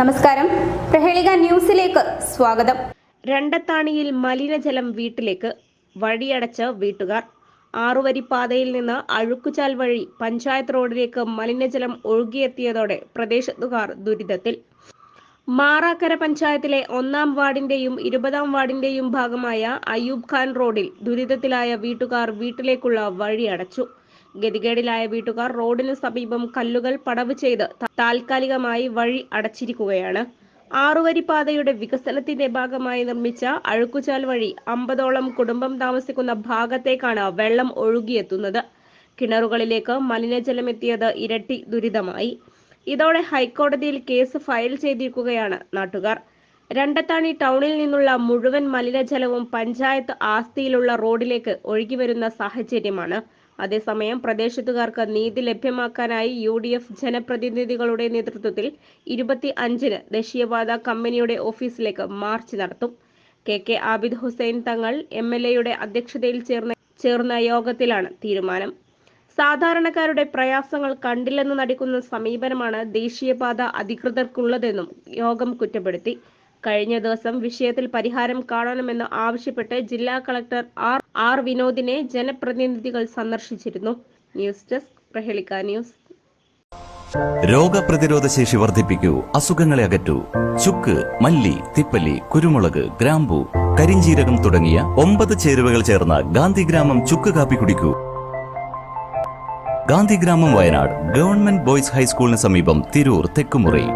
നമസ്കാരം. പ്രഹേളിക ന്യൂസിലേക്ക് സ്വാഗതം. രണ്ടത്താണിയിൽ മലിനജലം വീട്ടിലേക്ക് വഴിയടച്ച് വീട്ടുകാർ. ആറുവരി പാതയിൽ നിന്ന് അഴുക്കുചാൽ വഴി പഞ്ചായത്ത് റോഡിലേക്ക് മലിനജലം ഒഴുകിയെത്തിയതോടെ പ്രദേശത്തുകാർ ദുരിതത്തിൽ. മാറാക്കര പഞ്ചായത്തിലെ ഒന്നാം വാർഡിന്റെയും ഇരുപതാം വാർഡിന്റെയും ഭാഗമായ അയ്യൂബ് ഖാൻ റോഡിൽ ദുരിതത്തിലായ വീട്ടുകാർ വീട്ടിലേക്കുള്ള വഴി അടച്ചു ഗതികേടിലായ വീട്ടുകാർ റോഡിനു സമീപം കല്ലുകൾ പടവ് ചെയ്ത് താൽക്കാലികമായി വഴി അടച്ചിരിക്കുകയാണ്. ആറുവരി പാതയുടെ വികസനത്തിന്റെ ഭാഗമായി നിർമ്മിച്ച അഴുക്കുചാൽ വഴി അമ്പതോളം കുടുംബം താമസിക്കുന്ന ഭാഗത്തേക്കാണ് വെള്ളം ഒഴുകിയെത്തുന്നത്. കിണറുകളിലേക്ക് മലിനജലമെത്തിയത് ഇരട്ടി ദുരിതമായി. ഇതോടെ ഹൈക്കോടതിയിൽ കേസ് ഫയൽ ചെയ്തിരിക്കുകയാണ് നാട്ടുകാർ. രണ്ടത്താണി ടൗണിൽ നിന്നുള്ള മുഴുവൻ മലിനജലവും പഞ്ചായത്ത് ആസ്തിയിലുള്ള റോഡിലേക്ക് ഒഴുകിവരുന്ന സാഹചര്യമാണ് അതേസമയം പ്രദേശത്തുകാർക്ക് നീതി ലഭ്യമാക്കാനായി യു ഡി എഫ് ജനപ്രതിനിധികളുടെ നേതൃത്വത്തിൽ ഇരുപത്തി അഞ്ചിന് ദേശീയപാത കമ്പനിയുടെ ഓഫീസിലേക്ക് മാർച്ച് നടത്തും. K K Abid Hussain Thangal M L എയുടെ അധ്യക്ഷതയിൽ ചേർന്ന ചേർന്ന യോഗത്തിലാണ് തീരുമാനം. സാധാരണക്കാരുടെ പ്രയാസങ്ങൾ കണ്ടില്ലെന്ന് നടിക്കുന്ന സമീപനമാണ് ദേശീയപാത അധികൃതർക്കുള്ളതെന്നും യോഗം കുറ്റപ്പെടുത്തി. കഴിഞ്ഞ ദിവസം വിഷയത്തിൽ പരിഹാരം കാണണമെന്ന് ആവശ്യപ്പെട്ട് ജില്ലാ കളക്ടർ ആർ ആർ വിനോദിനെ ജനപ്രതിനിധികൾ സന്ദർശിച്ചിരുന്നു. News desk Prahelika news. രോഗപ്രതിരോധ ശേഷി വർദ്ധിപ്പിക്കൂ അസുഖങ്ങളെ അകറ്റൂ. ചുക്ക് മല്ലി തിപ്പല്ലി കുരുമുളക് ഗ്രാമ്പു കരിഞ്ചീരകം തുടങ്ങിയ ഒമ്പത് ചേരുവകൾ ചേർന്ന ഗാന്ധിഗ്രാമം ചുക്ക് കാപ്പി കുടിക്കൂ. ഗാന്ധിഗ്രാമം വയനാട് ഗവൺമെന്റ് ബോയ്സ് ഹൈസ്കൂളിന് സമീപം തിരൂർ തെക്കുമുറി.